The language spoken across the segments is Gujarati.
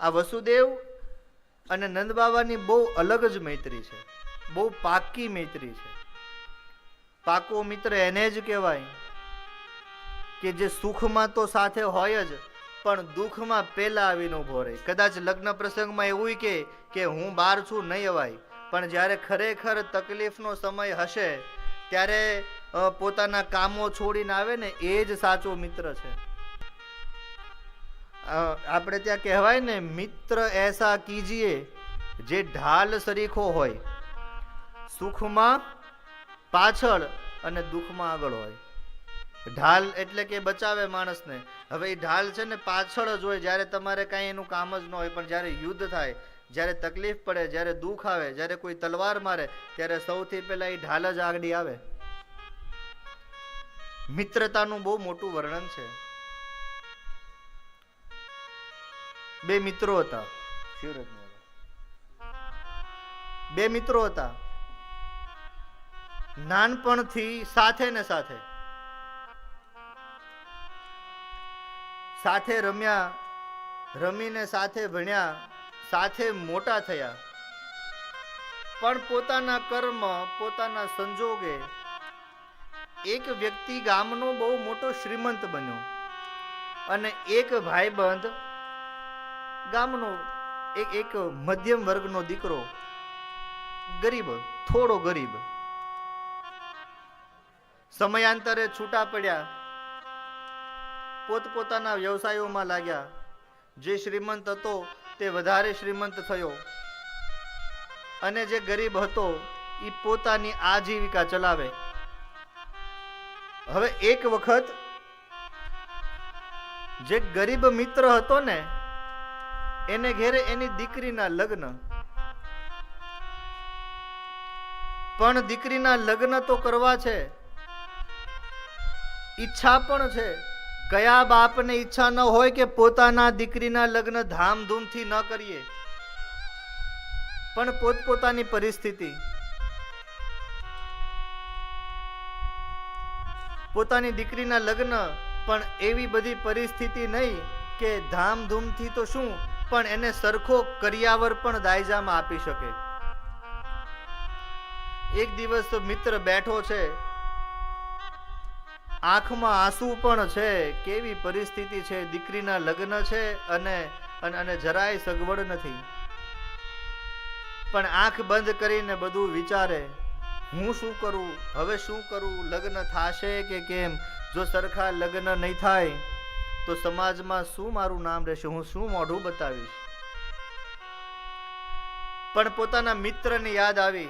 આ વસુદેવ અને નંદ બાબાની બહુ અલગ જ મૈત્રી છે. બહુ પાકી મૈત્રી છે. પાકો મિત્ર એને જ કહેવાય કે જે સુખમાં તો સાથે હોય જ, પણ દુઃખમાં પહેલા આવીને ઊભો રહે. કદાચ લગ્ન પ્રસંગમાં એવું કે કે હું બહાર છું, નહીં અવાય. પણ જ્યારે ખરેખર તકલીફનો સમય હશે, ત્યારે પોતાના કામો છોડીને આવે ને, એ જ સાચો મિત્ર છે. આપણે ત્યાં કહેવાય ને, મિત્ર એસા કીજીએ, જે ઢાલ સરીખો હોય. સુખમાં પાછળ અને દુઃખમાં આગળ હોય. ઢાલ એટલે કે બચાવે માણસને. હવે એ ઢાલ છે ને પાછળ જ હોય, જ્યારે તમારે કાંઈ એનું કામ જ ન હોય, પણ જ્યારે યુદ્ધ થાય, જ્યારે તકલીફ પડે, જ્યારે દુઃખ આવે, જ્યારે કોઈ તલવાર મારે, ત્યારે સૌથી પહેલાં એ ઢાલ જ આગળ આવે. મિત્રતાનું બહુ મોટું વર્ણન છે. બે મિત્રો હતા. બે મિત્રો હતા. નાનપણથી સાથે ને સાથે. સાથે રમ્યા, રમીને સાથે ભણ્યા, સાથે મોટા થયા. પણ પોતાના કર્મ, પોતાના સંજોગે એક વ્યક્તિ ગામનો બહુ મોટો શ્રીમંત બન્યો. અને એક ભાઈબંધ ગામનો એક એક મધ્યમ વર્ગનો દીકરો, ગરીબ, થોડો ગરીબ. સમયાંતરે છૂટા પડ્યા. પોતપોતાના વ્યવસાયોમાં લાગ્યા. જે શ્રીમંત હતો તે વધારે શ્રીમંત થયો. અને જે ગરીબ હતો એ પોતાની આજીવિકા ચલાવે. હવે એક વખત જે ગરીબ મિત્ર હતો ને એને ઘેરે એની દીકરીના લગ્ન. પણ દીકરીના લગ્ન તો કરવા છે. ઈચ્છા પણ છે. કયા બાપને ઈચ્છા ન હોય કે પોતાના દીકરીના લગ્ન ધામધૂમથી ન કરીએ. પણ પોતપોતાની પરિસ્થિતિ. પોતાની દીકરીના લગ્ન પણ એવી બધી પરિસ્થિતિ નહીં કે ધામધૂમથી તો શું પણ એને સરખો કરિયાવર પણ દાયજામાં આપી શકે. એક દિવસ મિત્ર બેઠો છે. આંખમાં આંસુ પણ છે. કેવી પરિસ્થિતિ છે? દીકરીના લગ્ન છે અને અને જરાય સગવડ નથી. પણ આંખ બંધ કરીને બધું વિચારે. હું શું કરું? હવે શું કરું? લગ્ન થાશે કે કેમ? જો સરખા લગ્ન નહીં થાય તો સમાજમાં શું મારું નામ રહેશે? હું શું મોઢું બતાવીશ? પણ પોતાના મિત્રને યાદ આવી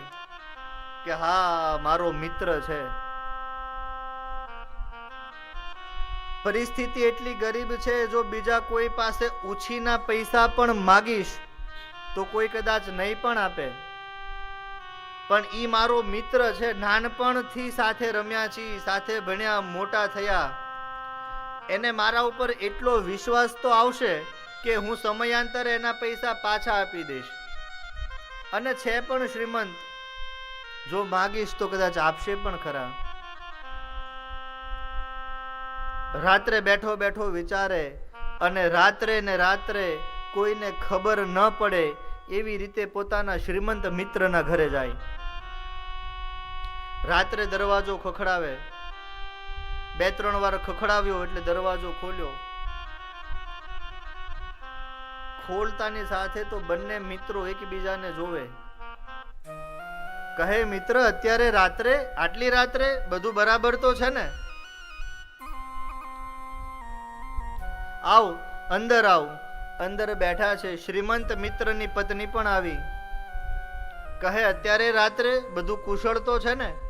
કે હા, મારો મિત્ર છે. પરિસ્થિતિ એટલી ગરીબ છે, જો બીજા કોઈ પાસે ઉછીના પૈસા પણ માગીશ, તો કોઈ કદાચ નહીં પણ આપે. પણ ઈ મારો મિત્ર છે, નાનપણથી સાથે રમ્યા છીએ, સાથે ભણ્યા, મોટા થયા. એને મારા ઉપર એટલો વિશ્વાસ તો આવશે કે હું સમયાંતરે એના પૈસા પાછા આપી દઈશ. અને છે પણ શ્રીમંત, જો માગીશ તો કદાચ આપશે પણ ખરા. રાત્રે બેઠો બેઠો વિચારે અને રાત્રે ને રાત્રે કોઈને ખબર ન પડે એવી રીતે પોતાના શ્રીમંત મિત્રના ઘરે જાય. રાત્રે દરવાજો ખખડાવે બે ત્રણ વાર ખખડાવ્યો એટલે દરવાજો ખોલ્યો. ખોલતાની સાથે તો બંને મિત્રો એકબીજાને જોવે. કહે, મિત્ર, અત્યારે રાત્રે, આટલી રાત્રે બધું બરાબર તો છે ને? આવ, અંદર આવ. અંદર બેઠા છે, શ્રીમંત મિત્રની પત્ની પણ આવી. કહે, અત્યારે રાત્રે બધું કુશળ તો છે ને?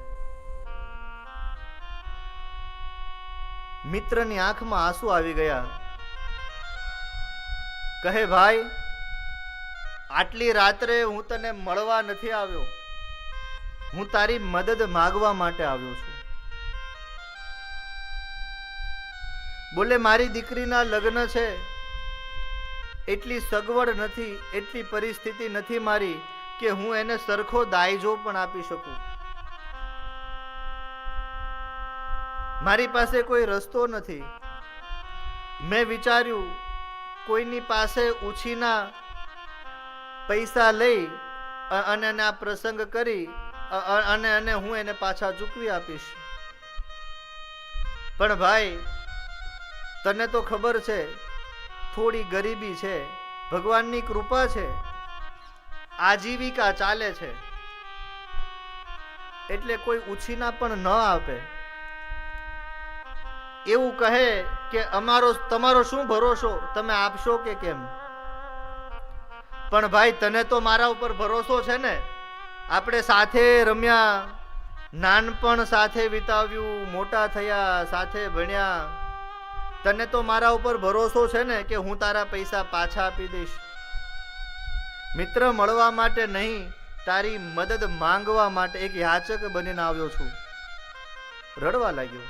મિત્રની આંખમાં આંસુ આવી ગયા. કહે, ભાઈ, આટલી રાત્રે હું તને મળવા નથી આવ્યો. હું તારી મદદ માગવા માટે આવ્યો છું. બોલે, મારી દીકરીના લગ્ન છે. એટલી સગવડ નથી, એટલી પરિસ્થિતિ નથી મારી કે હું એને સરખો દાયજો પણ આપી શકું. મારી પાસે કોઈ રસ્તો નથી. મેં વિચાર્યું, કોઈની પાસે ઉછીના પૈસા લઈ અને આ પ્રસંગ કરી અને અને હું એને પાછા ચૂકવી આપીશ. પણ ભાઈ, તને તો ખબર છે, થોડી ગરીબી છે, ભગવાનની કૃપા છે, આજીવિકા ચાલે છે. એટલે કોઈ ઉછીના પણ ન આપે. એવું કહે કે અમારો તમારો શું ભરોસો? તમે આપશો કે કેમ? પણ ભાઈ, તને તો મારા ઉપર ભરોસો છે ને? આપણે સાથે રમ્યા, નાનપણ સાથે વિતાવ્યું, મોટા થયા, સાથે ભણ્યા. તને તો મારા ઉપર ભરોસો છે ને કે હું તારા પૈસા પાછા આપી દઈશ? મિત્ર, મળવા માટે નહીં, તારી મદદ માંગવા માટે એક યાચક બનીને આવ્યો છું. રડવા લાગ્યો.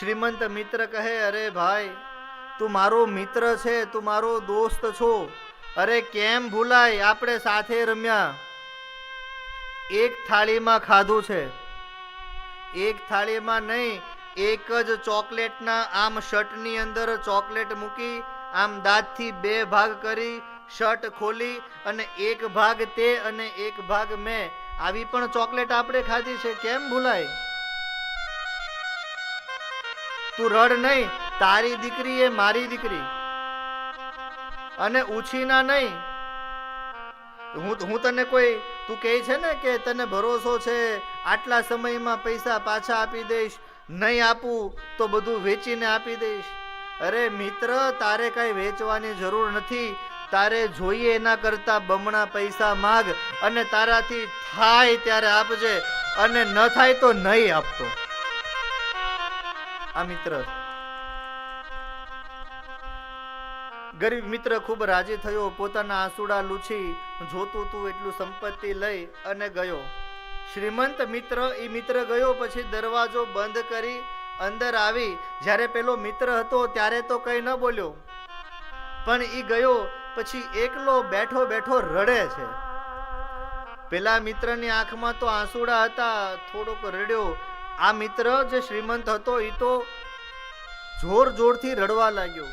શ્રીમંત મિત્ર કહે, અરે ભાઈ, તું મારો મિત્ર છે, તું મારો દોસ્ત છો. અરે કેમ ભૂલાય? આપણે સાથે રમ્યા. એક થાળીમાં ખાધું છે. એક થાળીમાં નહીં, એક જ ચોકલેટના આમ શર્ટની અંદર ચોકલેટ મૂકી, આમ દાંતથી બે ભાગ કરી, શર્ટ ખોલી અને એક ભાગ તે અને એક ભાગ મેં. આવી પણ ચોકલેટ આપણે ખાધી છે. કેમ ભૂલાય? તું રડ નહીં, તારી દીકરી એ મારી દીકરી. અને ઉછીના નહીં. હું હું તને કોઈ, તું કહે છે ને કે તને ભરોસો છે, આટલા સમયમાં પૈસા પાછા આપી દઈશ, નહીં આપું તો બધું વેચીને આપી દઈશ. અરે મિત્ર, તારે કઈ વેચવાની જરૂર નથી, તારે જોઈએ એના કરતા બમણા પૈસા માગ, અને તારાથી થાય ત્યારે આપજે, અને ન થાય તો નહીં આપતો. આ મિત્ર. ગરીબ મિત્ર ખૂબ રાજી થયો, પોતાના આંસુડા લૂછી જોતું તું એટલું સંપત્તિ લઈ અને ગયો. શ્રીમંત મિત્ર, એ મિત્ર ગયો પછી દરવાજો બંધ કરી અંદર આવી. જ્યારે પેલો મિત્ર હતો ત્યારે તો કઈ ન બોલ્યો. પણ એ ગયો પછી એકલો બેઠો બેઠો રડે છે. પેલા મિત્રની આંખમાં તો આંસુડા હતા, થોડોક રડ્યો આ મિત્ર જે શ્રીમંત હતો એ તો જોર જોરથી રડવા લાગ્યો.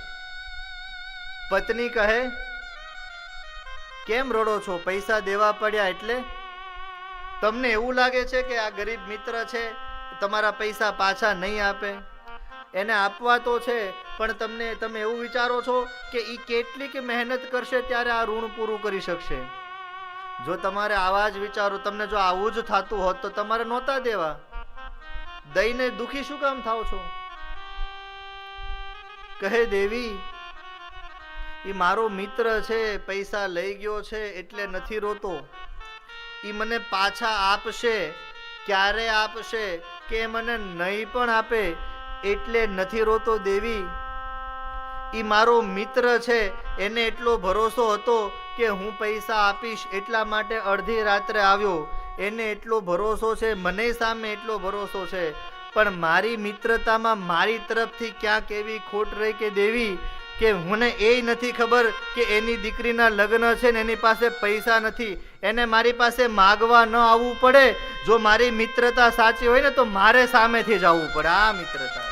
પત્ની કહે, કેમ રડો છો? પૈસા દેવા પડ્યા એટલે? તમને એવું લાગે છે કે આ ગરીબ મિત્ર છે, તમારા પૈસા પાછા નહીં આપે. એને આપવા તો છે, પણ તમને, તમે એવું વિચારો છો કે એ કેટલીક મહેનત કરશે ત્યારે આ ઋણ પૂરું કરી શકશે. જો તમારે આવા જ વિચારો, તમને જો આવું જ થતું હોત તો તમારે નહોતા દેવા. દઈને દુખી શું કામ થાવ છો? કહે દેવી એ મારો મિત્ર છે, પૈસા લઈ ગયો છે એટલે નથી રોતો. એ મને પાછા આપશે, ક્યારે આપશે, કે મને નહીં પણ આપે એટલે નથી રોતો દેવી. એ મારો મિત્ર છે, એને એટલો ભરોસો હતો કે હું પૈસા આપીશ એટલા માટે અડધી રાત્રે આવ્યો. એને એટલો ભરોસો છે, મને સામે એટલો ભરોસો છે. પણ મારી મિત્રતામાં મારી તરફથી ક્યાંક એવી ખોટ રહી કે દેવી કે મને એ નથી ખબર કે એની દીકરીના લગ્ન છે ને એની પાસે પૈસા નથી. એને મારી પાસે માગવા ન આવવું પડે. જો મારી મિત્રતા સાચી હોય ને તો મારે સામેથી જ આવવું પડે. આ મિત્રતા.